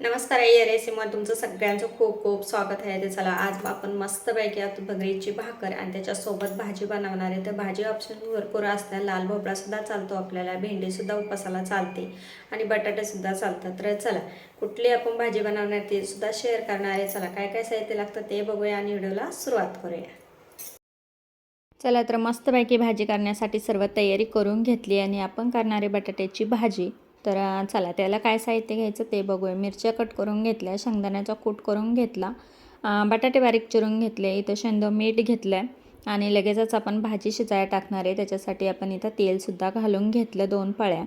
नमस्कार आई रेसिपीमध्ये तुमचं सगळ्यांचं खूप खूप स्वागत आहे. ते चला आज आपण मस्तपैकी आता भगरीची भाकर आणि त्याच्यासोबत भाजी बनवणार आहे. तर भाजी ऑप्शन भरपूर असतात. लाल भोपळासुद्धा चालतो आपल्याला भेंडीसुद्धा उपासाला चालते आणि बटाटेसुद्धा चालतात. तर चला कुठली आपण भाजी बनवणार ते सुद्धा शेअर करणार आहे. चला काय काय साहित्य लागतं ते बघूया आणि व्हिडिओला सुरुवात करूया. चला तर मस्तपैकी भाजी करण्यासाठी सर्व तयारी करून घेतली आणि आपण करणारे बटाट्याची भाजी. तर चला त्याला काय साहित्य घ्यायचं ते बघूया. मिरच्या कट करून घेतल्या शेंगदाण्याचा कूट करून घेतला बटाटे बारीक चिरून घेतले इथं शेंदो मीठ घेतलं आहे आणि लगेचच आपण भाजी शिजायला टाकणार आहे. त्याच्यासाठी आपण इथं तेलसुद्धा घालून घेतलं दोन पळ्या.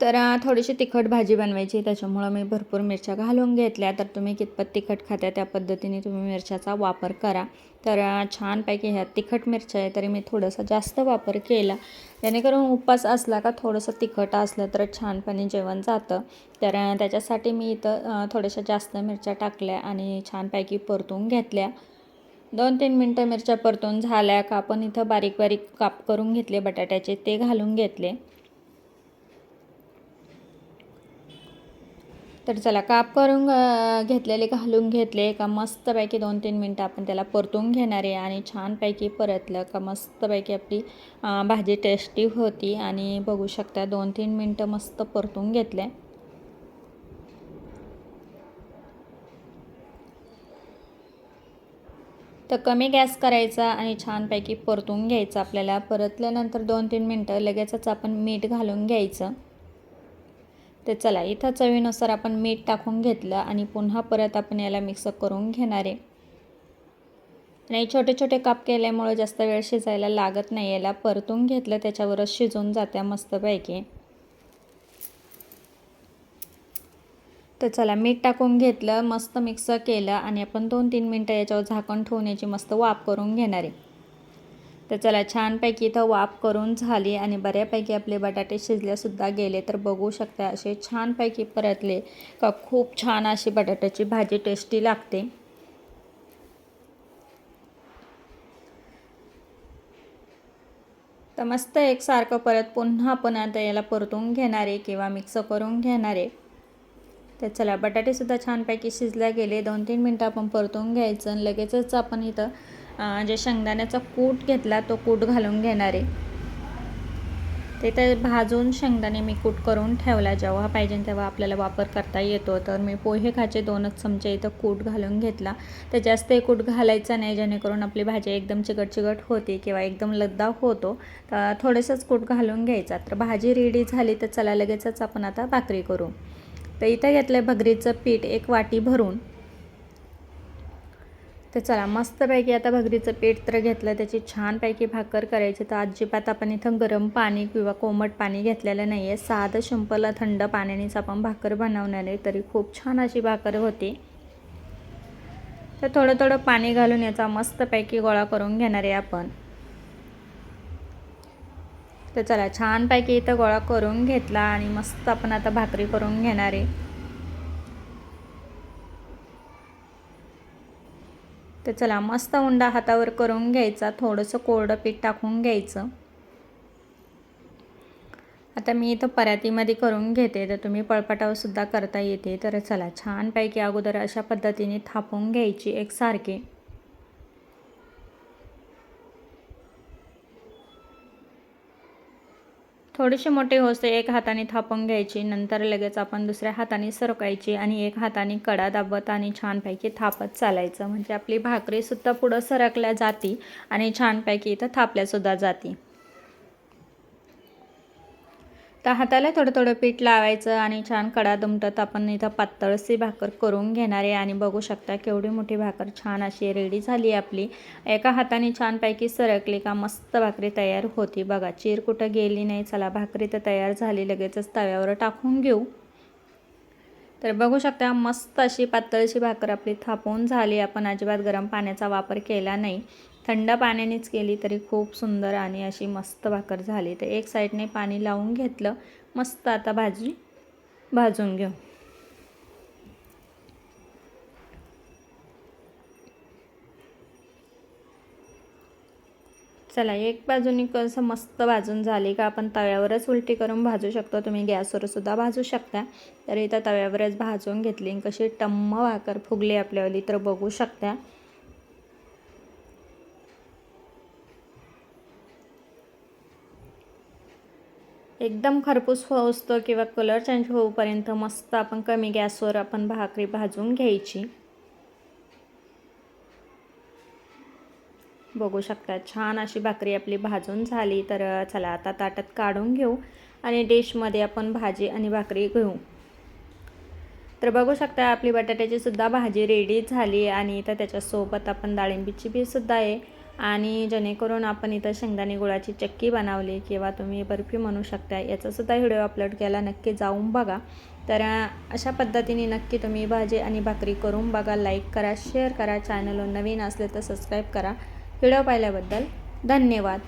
तर थोडीशी तिखट भाजी बनवायची त्याच्यामुळं मी भरपूर मिरच्या घालून घेतल्या. तर तुम्ही कितपत तिखट खाता त्या पद्धतीने तुम्ही मिरच्याचा वापर करा. तर छानपैकी ह्या तिखट मिरच्या आहे. तरी मी थोडंसं जास्त वापर केला. जेणेकरून उपवास असला का थोडंसं तिखट असलं तर छानपणे जेवण जातं. तर त्याच्यासाठी मी इथं थोड्याशा जास्त मिरच्या टाकल्या आणि छानपैकी परतून घेतल्या. दोन तीन मिनटं मिरच्या परतून झाल्या का आपण इथं बारीक बारीक काप करून घेतले. बटाट्याचे ते घालून घेतले. तर चला काप करून घेतलेले घालून घेतले. का मस्तपैकी दोन तीन मिनटं आपण त्याला परतून घेणार आहे आणि छानपैकी परतलं का मस्तपैकी आपली भाजी टेस्टी होती. आणि बघू शकता दोन तीन मिनटं मस्त परतून घेतले तर कमी गॅस करायचा आणि छानपैकी परतून घ्यायचं आपल्याला. परतल्यानंतर दोन तीन मिनटं लगेचच आपण मीठ घालून घ्यायचं. तर चला इथं चवीनुसार आपण मीठ टाकून घेतलं आणि पुन्हा परत आपण याला मिक्स करून घेणार आहे. आणि छोटे छोटे काप केल्यामुळं जास्त वेळ शिजायला लागत नाही याला परतून घेतलं त्याच्यावरच शिजून जात्या मस्तपैकी. तर चला मीठ टाकून घेतलं मस्त मिक्स केलं आणि आपण दोन तीन मिनटं याच्यावर झाकण ठेवण्याची मस्त वाफ करून घेणार आहे. तर चला छानपैकी इथं वाफ करून झाली आणि बऱ्यापैकी आपले बटाटे शिजल्यासुद्धा गेले. तर बघू शकता असे छानपैकी परतले का खूप छान अशी बटाट्याची भाजी टेस्टी लागते. तर मस्त एकसारखं परत पुन्हा आपण आता याला परतून घेणारे किंवा मिक्स करून घेणारे तर चला बटाटेसुद्धा छानपैकी शिजल्या गेले. दोन तीन मिनटं आपण परतून घ्यायचं आणि लगेचच आपण इथं जे शेंगदाण्याचा कूट घेतला तो कूट घालून घेणार. आहे ते तर भाजून शेंगदाणे मी कूट करून ठेवला. जेव्हा पाहिजे तेव्हा आपल्याला वापर करता येतो. तर मी पोहे खाचे दोनच चमचे इथं कूट घालून घेतला. तर जास्त कूट घालायचा नाही. जेणेकरून आपली भाजी एकदम चिकट चिकट होते किंवा एकदम लद्दा होतो. तर थोडंसंच कूट घालून घ्यायचा. तर भाजी रेडी झाली तर चला लगेचच आपण आता भाकरी करू. तर इथं घेतलं आहे भगरीचं पीठ एक वाटी भरून. तर चला मस्तपैकी आता भगरीचं पीठ तर घेतलं त्याची छानपैकी भाकर करायची. तर अजिबात आपण इथं गरम पाणी किंवा कोमट पाणी घेतलेलं नाही आहे साधं शिंपला थंड पाण्यानेच आपण भाकर बनवणार आहे. तरी खूप छान अशी भाकर होती. तर थोडं थोडं पाणी घालून याचा मस्तपैकी गोळा करून घेणार आहे आपण. तर चला छानपैकी इथं गोळा करून घेतला आणि मस्त आपण आता भाकरी करून घेणार आहे. तर चला मस्त उंडा हातावर करून घ्यायचा थोडंसं कोरडं पीठ टाकून घ्यायचं. आता मी इथं परातीमध्ये करून घेते तर तुम्ही पळपाटावरसुद्धा करता येते. तर चला छानपैकी अगोदर अशा पद्धतीने थापून घ्यायची एकसारखी थोडेसे मोठे होते एक हाताने थापून घ्यायची नंतर लगेच आपण दुसऱ्या हाताने सरकायची आणि एक हाताने कडा दाबत आणि छानपैकी थापत चालायचं. म्हणजे आपली भाकरीसुद्धा पुढं सरकल्या जाती आणि छानपैकी इथं थापल्यासुद्धा जाती. तर हाताला थोडं थोडं पीठ लावायचं आणि छान कडा दुमटत आपण इथं पातळशी भाकर करून घेणार आहे. आणि बघू शकता केवढी मोठी भाकर छान अशी रेडी झाली आपली. एका हाताने छानपैकी सरकली का मस्त भाकरी तयार होती बघा. चीर कुठं गेली नाही चला भाकरी तर तयार झाली लगेचच तव्यावर टाकून घेऊ. तर बघू शकता मस्त अशी पातळशी भाकर आपली थापून झाली. आपण अजिबात गरम पाण्याचा वापर केला नाही. थंड पाण्यानेच केली तरी खूप सुंदर आणि अशी मस्त भाकर झाली. तर एक साईडने पाणी लावून घेतलं. मस्त आता भाजी भाजून घेऊ. चला एक बाजूनी कसं मस्त भाजून झाली का आपण तव्यावरच उलटी करून भाजू शकतो. तुम्ही गॅसवर सुद्धा भाजू शकता. तर इथं तव्यावरच भाजून घेतली. कशी टम्म भाकर फुगली आपल्यावाली तर बघू शकता. एकदम खरपूस होऊस्तो किंवा कलर चेंज होऊपर्यंत मस्त आपण कमी गॅसवर आपण भाकरी भाजून घ्यायची. बघू शकता छान अशी भाकरी आपली भाजून झाली तर चला आता ताटात काढून घेऊ आणि डिशमध्ये आपण भाजी आणि भाकरी घेऊ. तर बघू शकता आपली बटाट्याची सुद्धा भाजी रेडी झाली आणि तर त्याच्यासोबत आपण डाळिंबीची बी सुद्धा आहे. आणि जेणेकरून आपण इथं शेंगदाणे गुळाची चक्की बनवली किंवा तुम्ही बर्फी म्हणू शकता याचासुद्धा व्हिडिओ अपलोड केला. नक्की जाऊन बघा. तर अशा पद्धतीने नक्की तुम्ही भाजी आणि भाकरी करून बघा. लाईक करा शेअर करा. चॅनलवर नवीन असले तर सबस्क्राईब करा. व्हिडिओ पाहिल्याबद्दल धन्यवाद.